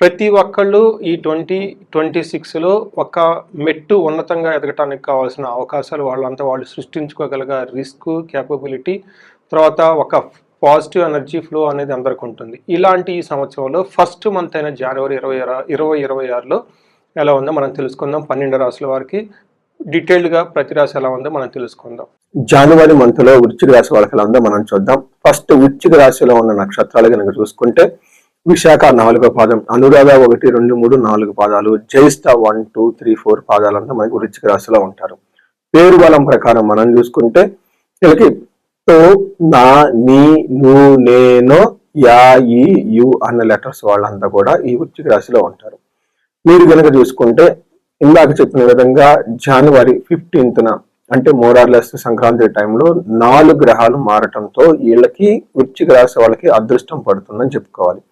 ప్రతి ఒక్కళ్ళు ఈ ట్వంటీ ట్వంటీ సిక్స్లో ఒక మెట్టు ఉన్నతంగా ఎదగటానికి కావాల్సిన అవకాశాలు వాళ్ళంతా వాళ్ళు సృష్టించుకోగలిగే రిస్క్ క్యాపబిలిటీ తర్వాత ఒక పాజిటివ్ ఎనర్జీ ఫ్లో అనేది అందరికి ఉంటుంది. ఇలాంటి ఈ సంవత్సరంలో ఫస్ట్ మంత్ అయిన జనవరి ఇరవై ఇరవై ఇరవై ఆరులో ఎలా ఉందో మనం తెలుసుకుందాం. పన్నెండు రాసుల వారికి డీటెయిల్డ్గా ప్రతి రాశి ఎలా ఉందో మనం తెలుసుకుందాం. జనవరి మంత్లో వృచ్చిక రాశి వాళ్ళకి ఎలా ఉందో మనం చూద్దాం. ఫస్ట్ వృచ్చిక రాశిలో ఉన్న నక్షత్రాలు కనుక చూసుకుంటే విశాఖ నాలుగో పాదం అనురాధ ఒకటి రెండు మూడు నాలుగు పాదాలు Jyeshtha one two three four పాదాలంతా మనకి వృచ్చిక రాశిలో ఉంటారు. పేరు బలం ప్రకారం మనం చూసుకుంటే వీళ్ళకి తో నా నీ ను నేను యా ఈ యు అన్న లెటర్స్ వాళ్ళంతా కూడా ఈ వృచ్చిక రాశిలో ఉంటారు. మీరు కనుక చూసుకుంటే ఇందాక చెప్పిన విధంగా జనవరి ఫిఫ్టీన్త్న అంటే మోరార్లెస్ సంక్రాంతి టైంలో నాలుగు గ్రహాలు మారటంతో వీళ్ళకి వృచ్చిక రాశి వాళ్ళకి అదృష్టం పడుతుందని చెప్పుకోవాలి.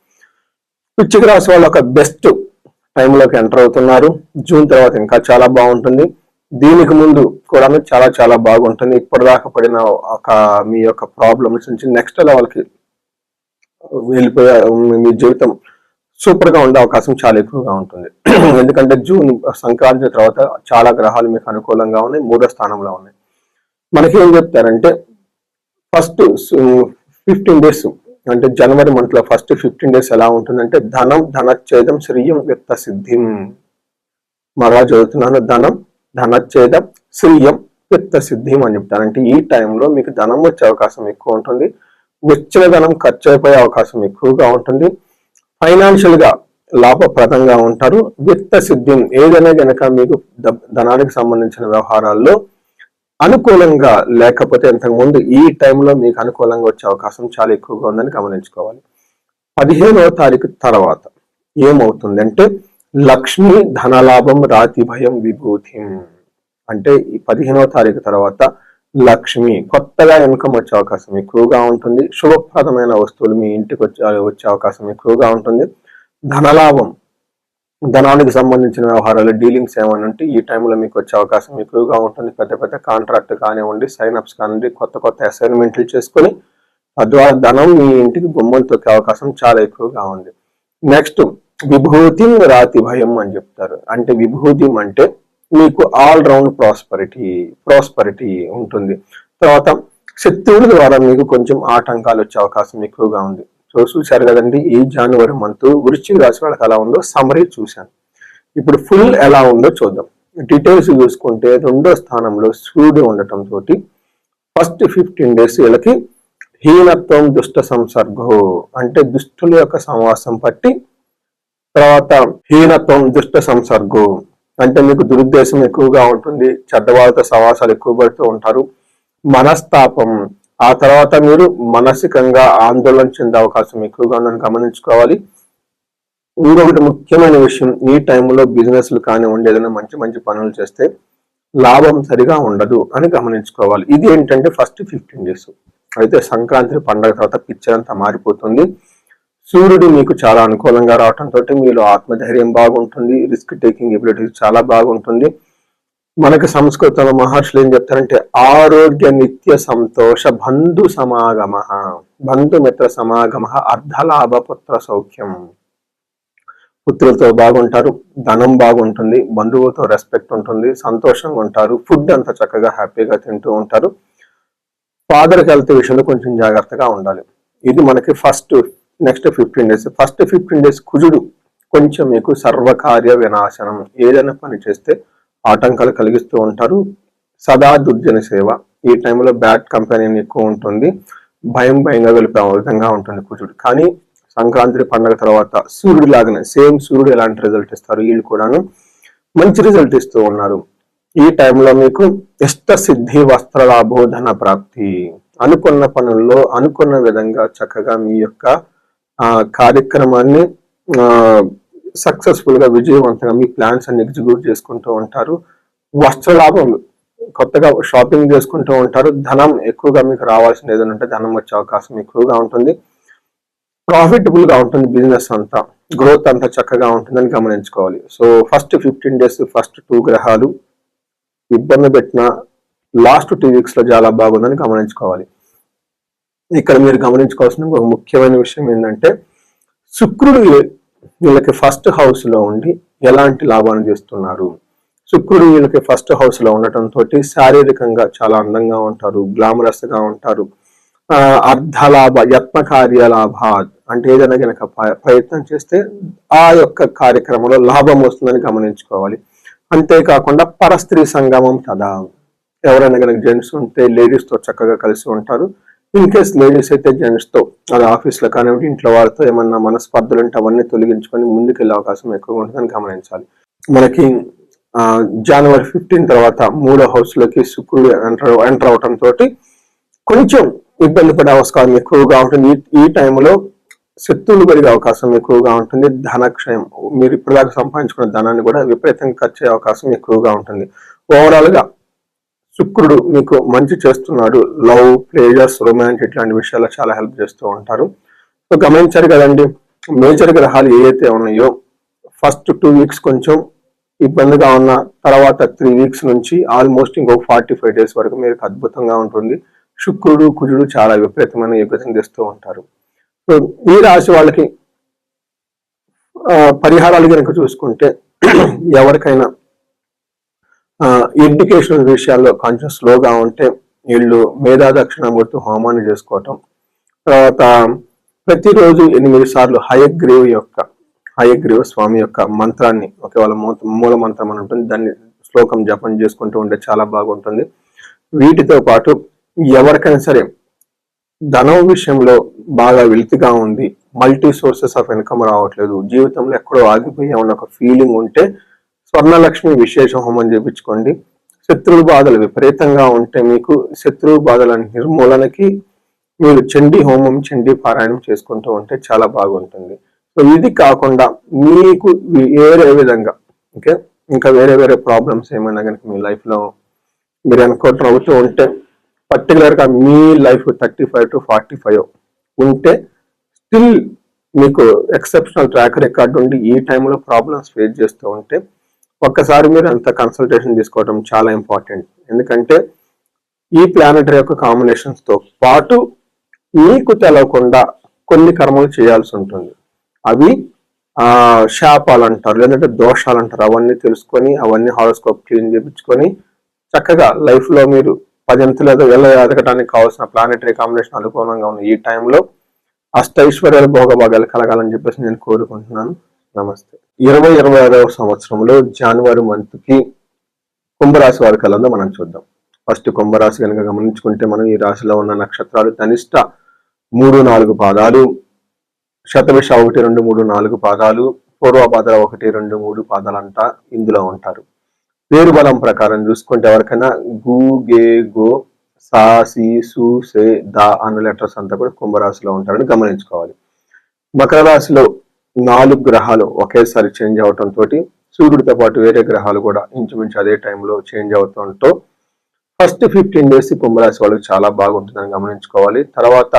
వృశ్చిక రాశి వాళ్ళు ఒక బెస్ట్ టైంలోకి ఎంటర్ అవుతున్నారు. జూన్ తర్వాత ఇంకా చాలా బాగుంటుంది. దీనికి ముందు కూడా చాలా చాలా బాగుంటుంది. ఇప్పటిదాకా పడిన ఒక మీ యొక్క ప్రాబ్లమ్స్ నుంచి నెక్స్ట్ లెవెల్కి వెళ్ళిపోయే మీ జీవితం సూపర్గా ఉండే అవకాశం చాలా ఎక్కువగా ఉంటుంది. ఎందుకంటే జూన్ సంక్రాంతి తర్వాత చాలా గ్రహాలు మీకు అనుకూలంగా ఉన్నాయి మూడో స్థానంలో ఉన్నాయి. మనకి ఏం చెప్తారంటే ఫస్ట్ ఫిఫ్టీన్ డేస్ అంటే జనవరి మంత్లో ఫస్ట్ ఫిఫ్టీన్ డేస్ ఎలా ఉంటుందంటే ధనం ధనచ్ఛేదం శ్రీయం విత్త సిద్ధిం. మరలా చదువుతున్నాను ధనం ధనచ్ఛేదం శ్రీయం విత్త సిద్ధిం అని చెప్తాను. అంటే ఈ టైంలో మీకు ధనం వచ్చే అవకాశం ఎక్కువ ఉంటుంది. వచ్చిన ధనం ఖర్చు అయిపోయే అవకాశం ఎక్కువగా ఉంటుంది. ఫైనాన్షియల్గా లాభప్రదంగా ఉంటారు. విత్త సిద్ధిం ఏదైనా కనుక మీకు ధనానికి సంబంధించిన వ్యవహారాల్లో అనుకూలంగా లేకపోతే ఇంతకుముందు ఈ టైంలో మీకు అనుకూలంగా వచ్చే అవకాశం చాలా ఎక్కువగా ఉందని గమనించుకోవాలి. పదిహేనవ తారీఖు తర్వాత ఏమవుతుందంటే లక్ష్మి ధనలాభం రాతి భయం విభూతి. అంటే ఈ పదిహేనవ తారీఖు తర్వాత లక్ష్మి కొత్తగా ఇన్కమ్ వచ్చే అవకాశం ఎక్కువగా ఉంటుంది. శుభప్రదమైన వస్తువులు మీ ఇంటికి వచ్చే వచ్చే అవకాశం ఎక్కువగా ఉంటుంది. ధనలాభం ధనానికి సంబంధించిన వ్యవహారాలు డీలింగ్స్ ఏమైనా ఉంటే ఈ టైంలో మీకు వచ్చే అవకాశం ఎక్కువగా ఉంటుంది. పెద్ద పెద్ద కాంట్రాక్ట్ కానివ్వండి సైన్ అప్స్ కానివ్వండి కొత్త కొత్త అసైన్మెంట్లు చేసుకొని తద్వారా ధనం మీ ఇంటికి గుమ్మం తొక్కే అవకాశం చాలా ఎక్కువగా ఉంది. నెక్స్ట్ విభూతి రాతి భయం అని చెప్తారు. అంటే విభూతి అంటే మీకు ఆల్ రౌండ్ ప్రాస్పరిటీ ప్రాస్పరిటీ ఉంటుంది. తర్వాత శత్రువుల ద్వారా మీకు కొంచెం ఆటంకాలు వచ్చే అవకాశం ఎక్కువగా ఉంది. సో చూశారు కదండి ఈ జనవరి మంత్ వృశ్చిక రాశి వాళ్ళకి ఎలా ఉందో సమరీ చూశాను. ఇప్పుడు ఫుల్ ఎలా ఉందో చూద్దాం. డీటెయిల్స్ చూసుకుంటే రెండో స్థానంలో సూర్యుడు ఉండటం తోటి ఫస్ట్ ఫిఫ్టీన్ డేస్ వీళ్ళకి హీనత్వం దుష్ట సంసర్గో అంటే దుష్టుల యొక్క సమాసం పట్టి తర్వాత హీనత్వం దుష్ట సంసర్గో అంటే మీకు దురుద్దేశం ఎక్కువగా ఉంటుంది చెడ్డవాళ్ళతో సవాసాలు ఎక్కువ పడుతూ ఉంటారు మనస్తాపం ఆ తర్వాత మీరు మానసికంగా ఆందోళన చెందే అవకాశం ఎక్కువగా ఉందని గమనించుకోవాలి. ఇంకొకటి ముఖ్యమైన విషయం ఈ టైంలో బిజినెస్లు కానివ్వండి ఏదైనా మంచి మంచి పనులు చేస్తే లాభం సరిగా ఉండదు అని గమనించుకోవాలి. ఇది ఏంటంటే ఫస్ట్ ఫిఫ్టీన్ డేస్. అయితే సంక్రాంతి పండగ తర్వాత పిక్చర్ అంతా మారిపోతుంది. సూర్యుడు మీకు చాలా అనుకూలంగా రావటంతో మీలో ఆత్మధైర్యం బాగుంటుంది. రిస్క్ టేకింగ్ ఎబిలిటీ చాలా బాగుంటుంది. మనకి సంస్కృతంలో మహర్షులు ఏం చెప్తారంటే ఆరోగ్య నిత్య సంతోష బంధు సమాగమ. బంధుమిత్ర సమాగమ అర్ధలాభ పుత్ర సౌఖ్యం. పుత్రులతో బాగుంటారు ధనం బాగుంటుంది బంధువులతో రెస్పెక్ట్ ఉంటుంది సంతోషంగా ఉంటారు ఫుడ్ అంతా చక్కగా హ్యాపీగా తింటూ ఉంటారు. ఫాదర్కి హెల్త్ విషయంలో కొంచెం జాగ్రత్తగా ఉండాలి. ఇది మనకి first next fifteen days. First fifteen days కుజుడు కొంచెం మీకు సర్వకార్య వినాశనం ఏదైనా పని చేస్తే ఆటంకాలు కలిగిస్తూ ఉంటారు. సదా దుర్జన సేవ. ఈ టైంలో బ్యాడ్ కంపెనీ ఎక్కువ ఉంటుంది. భయం భయంగా వెళ్ళిపోయే విధంగా ఉంటుంది కుజుడు. కానీ సంక్రాంతి పండుగ తర్వాత సూర్యుడు లాగానే సేమ్ సూర్యుడు ఎలాంటి రిజల్ట్ ఇస్తారు? వీళ్ళు కూడాను మంచి రిజల్ట్ ఇస్తూ ఉన్నారు. ఈ టైంలో మీకు ఇష్ట సిద్ధి వస్త్ర లాభో ప్రాప్తి. అనుకున్న పనుల్లో అనుకున్న విధంగా చక్కగా మీ యొక్క ఆ కార్యక్రమాన్ని సక్సెస్ఫుల్గా విజయవంతంగా మీ ప్లాన్స్ అన్ని ఎగ్జిక్యూట్ చేసుకుంటూ ఉంటారు. వస్త్ర లాభం కొత్తగా షాపింగ్ చేసుకుంటూ ఉంటారు. ధనం ఎక్కువగా మీకు రావాల్సిన ఏదైనా ఉంటే ధనం వచ్చే అవకాశం ఎక్కువగా ఉంటుంది. ప్రాఫిటబుల్గా ఉంటుంది బిజినెస్ అంతా. గ్రోత్ అంతా చక్కగా ఉంటుందని గమనించుకోవాలి. So first fifteen days first two గ్రహాలు ఇబ్బంది పెట్టిన లాస్ట్ టూ వీక్స్లో చాలా బాగుందని గమనించుకోవాలి. ఇక్కడ మీరు గమనించుకోవాల్సిన ఒక ముఖ్యమైన విషయం ఏంటంటే శుక్రుడు వీళ్ళకి ఫస్ట్ హౌస్లో ఉండి ఎలాంటి లాభాన్ని చేస్తున్నారు? శుక్రుడు వీళ్ళకి ఫస్ట్ హౌస్లో ఉండటం తోటి శారీరకంగా చాలా అందంగా ఉంటారు గ్లామరస్గా ఉంటారు. ఆ, అర్ధలాభ యత్నకార్యలాభ అంటే ఏదైనా కనుక ప్రయత్నం చేస్తే ఆ యొక్క కార్యక్రమంలో లాభం వస్తుందని గమనించుకోవాలి. అంతేకాకుండా పరస్త్రీ సంగమం కదా ఎవరైనా కనుక జెంట్స్ ఉంటే లేడీస్తో చక్కగా కలిసి ఉంటారు. ఇన్ కేస్ లేడీస్ అయితే జెంట్స్తో అది ఆఫీస్లో కానివ్వండి ఇంట్లో వాళ్ళతో ఏమన్నా మనస్పర్ధలు ఉంటే అవన్నీ తొలగించుకొని ముందుకెళ్ళే అవకాశం ఎక్కువగా ఉంటుందని గమనించాలి. మనకి జనవరి ఫిఫ్టీన్ తర్వాత మూడో హౌస్లోకి శుక్రుడు ఎంటర్ ఎంటర్ అవటం తోటి కొంచెం ఇబ్బంది పడే అవకాశం ఎక్కువగా ఉంటుంది. ఈ- ఈ టైంలో శత్రువులు పెరిగే అవకాశం ఎక్కువగా ఉంటుంది. ధనక్షయం మీరు ఇప్పటిదాకా సంపాదించుకున్న ధనాన్ని కూడా విపరీతంగా ఖర్చు అవకాశం ఎక్కువగా ఉంటుంది. ఓవరాల్గా శుక్రుడు మీకు మంచి చేస్తున్నాడు. లవ్ ప్లేజర్స్ రొమాన్స్ ఇట్లాంటి విషయాల్లో చాలా హెల్ప్ చేస్తూ ఉంటారు. సో గమనించారు కదండి మేజర్ గ్రహాలు ఏవైతే ఉన్నాయో ఫస్ట్ టూ వీక్స్ కొంచెం ఇబ్బందిగా ఉన్న తర్వాత త్రీ వీక్స్ నుంచి ఆల్మోస్ట్ ఇంకో ఫార్టీ ఫైవ్ డేస్ వరకు మీకు అద్భుతంగా ఉంటుంది. శుక్రుడు కుజుడు చాలా విపరీతమైన యోగ్యతను తెస్తూ ఉంటారు. సో ఈ రాశి వాళ్ళకి పరిహారాలు కనుక చూసుకుంటే ఎవరికైనా ఎడ్యుకేషన్ విషయాల్లో కొంచెం స్లోగా ఉంటే వీళ్ళు మేధా గుర్తు హోమాన్ని చేసుకోవటం తర్వాత ప్రతిరోజు ఎనిమిది సార్లు హయగ్రీవ్ యొక్క హయగ్రీవ స్వామి యొక్క మంత్రాన్ని ఒకవేళ మూల- మూల మంత్రం అని ఉంటుంది దాన్ని శ్లోకం జపం చేసుకుంటూ ఉంటే చాలా బాగుంటుంది. వీటితో పాటు ఎవరికైనా సరే ధనం విషయంలో బాగా వెలితిగా ఉంది మల్టీ సోర్సెస్ ఆఫ్ ఇన్కమ్ రావట్లేదు జీవితంలో ఎక్కడో ఆగిపోయా ఉన్న ఒక ఫీలింగ్ ఉంటే స్వర్ణలక్ష్మి విశేష హోమం చేయించుకోండి శత్రువు బాధలు విపరీతంగా ఉంటే మీకు శత్రువు బాధల నిర్మూలనకి మీరు చండీ హోమం చండి పారాయణం చేసుకుంటూ ఉంటే చాలా బాగుంటుంది. సో ఇది కాకుండా మీకు వేరే విధంగా ఓకే? ఇంకా వేరే వేరే ప్రాబ్లమ్స్ ఏమైనా కనుక మీ లైఫ్లో మీరు అనుకోవటం అవుతూ ఉంటే పర్టికులర్గా మీ life thirty five to forty five ఉంటే స్టిల్ మీకు ఎక్సెప్షనల్ ట్రాక్ రికార్డ్ ఉండి ఈ టైంలో ప్రాబ్లమ్స్ ఫేస్ చేస్తూ ఉంటే ఒక్కసారి మీరు అంత కన్సల్టేషన్ తీసుకోవడం చాలా ఇంపార్టెంట్ ఎందుకంటే ఈ ప్లానెటరీ యొక్క కాంబినేషన్స్తో పాటు మీకు తెలవకుండా కొన్ని కర్మలు చేయాల్సి ఉంటుంది. అవి శాపాలు అంటారు లేదంటే దోషాలు అంటారు. అవన్నీ తెలుసుకొని అవన్నీ హారోస్కోప్ క్లీన్ చేయించుకొని చక్కగా లైఫ్లో మీరు పదింతలు ఏదో వెళ్ళ ఎదగడానికి కావాల్సిన ప్లానెటరీ కాంబినేషన్ అనుకూలంగా ఉన్న ఈ టైంలో అష్టైశ్వర్యాలు భోగభాగాలు కలగాలని చెప్పేసి నేను కోరుకుంటున్నాను. నమస్తే. ఇరవై ఇరవై ఆరవ సంవత్సరంలో జనవరి మంత్కి కుంభరాశి వారి కలంలో మనం చూద్దాం. ఫస్ట్ కుంభరాశి కనుక గమనించుకుంటే మనం ఈ రాశిలో ఉన్న నక్షత్రాలు కనిష్ట మూడు నాలుగు పాదాలు శతవిష ఒకటి రెండు మూడు నాలుగు పాదాలు పూర్వపాదాల ఒకటి రెండు మూడు పాదాలంతా ఇందులో ఉంటారు. పేరు బలం ప్రకారం చూసుకుంటే ఎవరికైనా గు గే గో సా సి సు సే దా అన్న లెటర్స్ అంతా కూడా కుంభరాశిలో ఉంటారని గమనించుకోవాలి. మకర రాశిలో నాలుగు గ్రహాలు ఒకేసారి చేంజ్ అవటం తోటి సూర్యుడితో పాటు వేరే గ్రహాలు కూడా ఇంచుమించు అదే టైంలో చేంజ్ అవుతుంటో ఫస్ట్ ఫిఫ్టీన్ డేస్ కుంభరాశి వాళ్ళకి చాలా బాగుంటుందని గమనించుకోవాలి. తర్వాత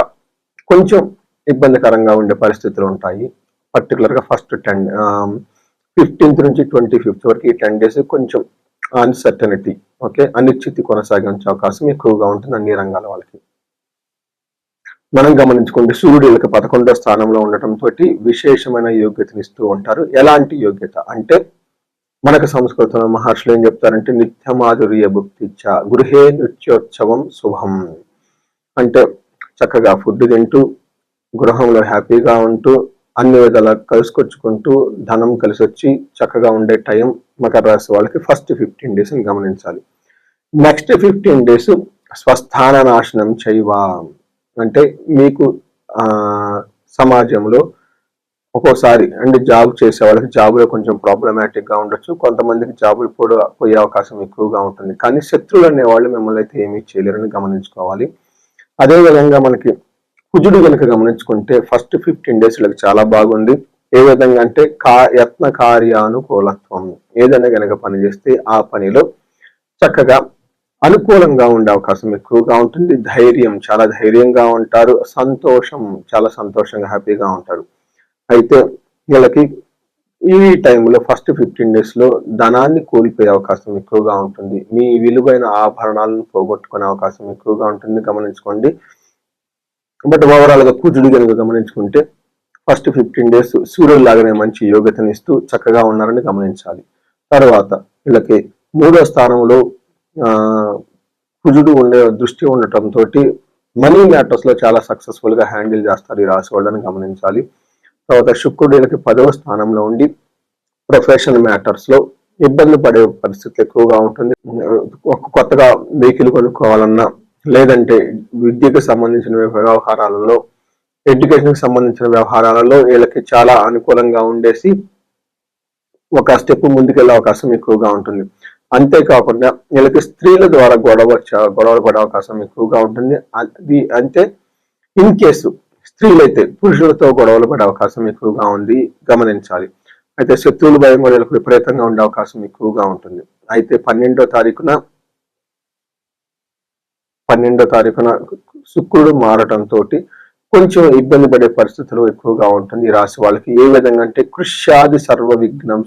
కొంచెం ఇబ్బందికరంగా ఉండే పరిస్థితులు ఉంటాయి. పర్టికులర్గా ఫస్ట్ టెన్ ఫిఫ్టీన్త్ నుంచి ట్వంటీ ఫిఫ్త్ వరకు ఈ టెన్ డేస్ కొంచెం అన్సర్టనిటీ ఓకే? అనిశ్చితి కొనసాగించే అవకాశం ఎక్కువగా ఉంటుంది అన్ని రంగాల వాళ్ళకి. మనం గమనించుకుంటే సూర్యుడు వీళ్ళకి పదకొండో స్థానంలో ఉండటంతో విశేషమైన యోగ్యతనిస్తూ ఉంటారు. ఎలాంటి యోగ్యత? అంటే మనకు సంస్కృతంలో మహర్షులు ఏం చెప్తారంటే నిత్యమాధుర్య భుక్తిచ్చ గృహే నృత్యోత్సవం శుభం. అంటే చక్కగా ఫుడ్ తింటూ గృహంలో హ్యాపీగా ఉంటూ అన్ని విధాలా కలుసుకొచ్చుకుంటూ ధనం కలిసి వచ్చి చక్కగా ఉండే టైం మకర రాశి వాళ్ళకి ఫస్ట్ ఫిఫ్టీన్ డేస్ గమనించాలి. నెక్స్ట్ ఫిఫ్టీన్ డేస్ స్వస్థాన నాశనం చేయవా? అంటే మీకు సమాజంలో ఒక్కోసారి అంటే జాబ్ చేసే వాళ్ళకి జాబ్లో కొంచెం ప్రాబ్లమాటిక్గా ఉండొచ్చు. కొంతమందికి జాబులు కూడా పోయే అవకాశం ఎక్కువగా ఉంటుంది. కానీ శత్రువులు అనేవాళ్ళు మిమ్మల్ని అయితే ఏమీ చేయలేరని గమనించుకోవాలి. అదేవిధంగా మనకి కుజుడు కనుక గమనించుకుంటే ఫస్ట్ ఫిఫ్టీన్ డేస్ వీళ్ళకి చాలా బాగుంది. ఏ విధంగా అంటే కా యత్న కార్యానుకూలత్వం ఏదైనా కనుక పని చేస్తే ఆ పనిలో చక్కగా అనుకూలంగా ఉండే అవకాశం ఎక్కువగా ఉంటుంది. ధైర్యం చాలా ధైర్యంగా ఉంటారు. సంతోషం చాలా సంతోషంగా హ్యాపీగా ఉంటారు. అయితే వీళ్ళకి ఈ టైంలో ఫస్ట్ ఫిఫ్టీన్ డేస్లో ధనాన్ని కోల్పోయే అవకాశం ఎక్కువగా ఉంటుంది. మీ విలువైన ఆభరణాలను పోగొట్టుకునే అవకాశం ఎక్కువగా ఉంటుంది. గమనించుకోండి. బట్ ఓవరాల్గా కుజుడు కనుక గమనించుకుంటే ఫస్ట్ ఫిఫ్టీన్ డేస్ సూర్యుడు లాగానే మంచి యోగ్యతనిస్తూ చక్కగా ఉన్నారని గమనించాలి. తర్వాత వీళ్ళకి మూడో స్థానంలో కుజుడు ఉండే దృష్టి ఉండటంతో మనీ మ్యాటర్స్లో చాలా సక్సెస్ఫుల్గా హ్యాండిల్ చేస్తారు ఈ రాశి వాళ్ళని గమనించాలి. తర్వాత శుక్రుడు వీళ్ళకి పదవ స్థానంలో ఉండి ప్రొఫెషనల్ మ్యాటర్స్లో ఇబ్బంది పడే పరిస్థితి ఎక్కువగా ఉంటుంది. ఒక కొత్తగా వెహికల్ కొనుక్కోవాలన్నా లేదంటే విద్యకు సంబంధించిన వ్యవహారాలలో ఎడ్యుకేషన్కి సంబంధించిన వ్యవహారాలలో వీళ్ళకి చాలా అనుకూలంగా ఉండేసి ఒక స్టెప్ ముందుకెళ్ళే అవకాశం ఎక్కువగా ఉంటుంది. అంతేకాకుండా వీళ్ళకి స్త్రీల ద్వారా గొడవ గొడవలు పడే అవకాశం ఎక్కువగా ఉంటుంది. అది అంటే ఇన్ కేసు స్త్రీలైతే పురుషులతో గొడవలు పడే అవకాశం ఎక్కువగా ఉంది గమనించాలి. అయితే శత్రువుల భయం కూడా వీళ్ళకి విపరీతంగా ఉండే అవకాశం ఎక్కువగా ఉంటుంది. అయితే పన్నెండో తారీఖున పన్నెండో తారీఖున శుక్రుడు మారటంతో కొంచెం ఇబ్బంది పడే పరిస్థితులు ఎక్కువగా ఉంటుంది ఈ రాశి వాళ్ళకి. ఏ విధంగా అంటే కృష్యాది సర్వ విఘ్నం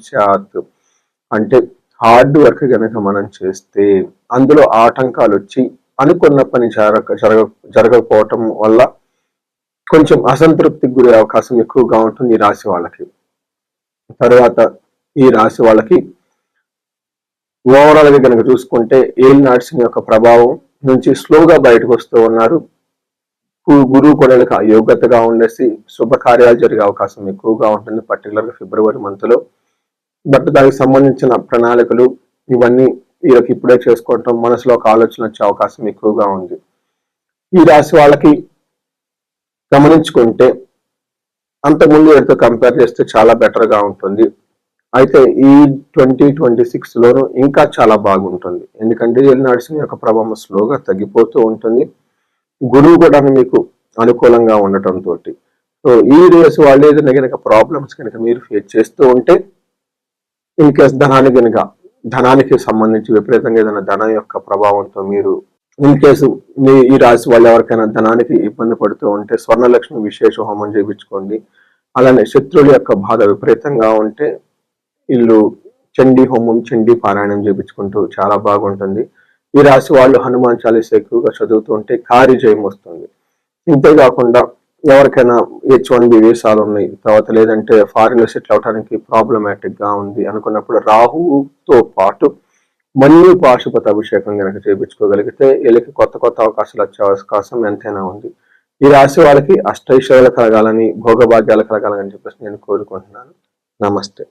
అంటే హార్డ్ వర్క్ కనుక మనం చేస్తే అందులో ఆటంకాలు వచ్చి అనుకున్న పని జరగ జరగ జరగకపోవటం వల్ల కొంచెం అసంతృప్తికి గురే అవకాశం ఎక్కువగా ఉంటుంది ఈ రాశి వాళ్ళకి. తర్వాత ఈ రాశి వాళ్ళకి ఓవరాల్గా కనుక చూసుకుంటే ఏల్ నాట్సింగ్ యొక్క ప్రభావం నుంచి స్లోగా బయటకు వస్తూ ఉన్నారు. గురువు కూడా యోగ్యతగా అయోగ్యతగా ఉండేసి శుభకార్యాలు జరిగే అవకాశం ఎక్కువగా ఉంటుంది. పర్టికులర్గా ఫిబ్రవరి మంత్లో బట్ దానికి సంబంధించిన ప్రణాళికలు ఇవన్నీ వీళ్ళకి ఇప్పుడే చేసుకోవటం మనసులో ఒక ఆలోచన వచ్చే అవకాశం ఎక్కువగా ఉంది. ఈ రాశి వాళ్ళకి గమనించుకుంటే అంతకుముందు వీటితో కంపేర్ చేస్తే చాలా బెటర్గా ఉంటుంది. అయితే ఈ ట్వంటీ ట్వంటీ సిక్స్లోనూ ఇంకా చాలా బాగుంటుంది. ఎందుకంటే వీళ్ళు నడిచిన యొక్క ప్రభావం స్లోగా తగ్గిపోతూ ఉంటుంది. గురువు కూడా మీకు అనుకూలంగా ఉండటంతో సో ఈ రేస్ వాళ్ళు ఏదైనా కనుక ప్రాబ్లమ్స్ కనుక మీరు ఫేస్ చేస్తూ ఉంటే ఇన్ కేస్ ధనానికి కనుక ధనానికి సంబంధించి విపరీతంగా ఏదైనా ధనం యొక్క ప్రభావంతో మీరు ఇన్ కేసు మీ ఈ రాశి వాళ్ళు ఎవరికైనా ధనానికి ఇబ్బంది పడుతూ ఉంటే స్వర్ణలక్ష్మి విశేష హోమం చేయించుకోండి. అలానే శత్రువుల యొక్క బాధ విపరీతంగా ఉంటే ఇల్లు చండీ హోమం చండీ పారాయణం చేయించుకుంటూ చాలా బాగుంటుంది. ఈ రాశి వాళ్ళు హనుమాన్ చాలీస ఎక్కువగా చదువుతూ ఉంటే కార్యజయం వస్తుంది. ఇంతేకాకుండా ఎవరికైనా హెచ్ వన్ బి వీసాలు ఉన్నాయి. తర్వాత లేదంటే ఫారిన్లో సెటిల్ అవడానికి ప్రాబ్లమాటిక్గా ఉంది అనుకున్నప్పుడు రాహుతో పాటు మళ్ళీ పాశుపత అభిషేకం కనుక చేయించుకోగలిగితే వీళ్ళకి కొత్త కొత్త అవకాశాలు వచ్చే అవకాశం ఎంతైనా ఉంది. ఈ రాశి వాళ్ళకి అష్టైశ్వర్యాలు కలగాలని భోగభాగ్యాలు కలగాలని చెప్పేసి నేను కోరుకుంటున్నాను. నమస్తే.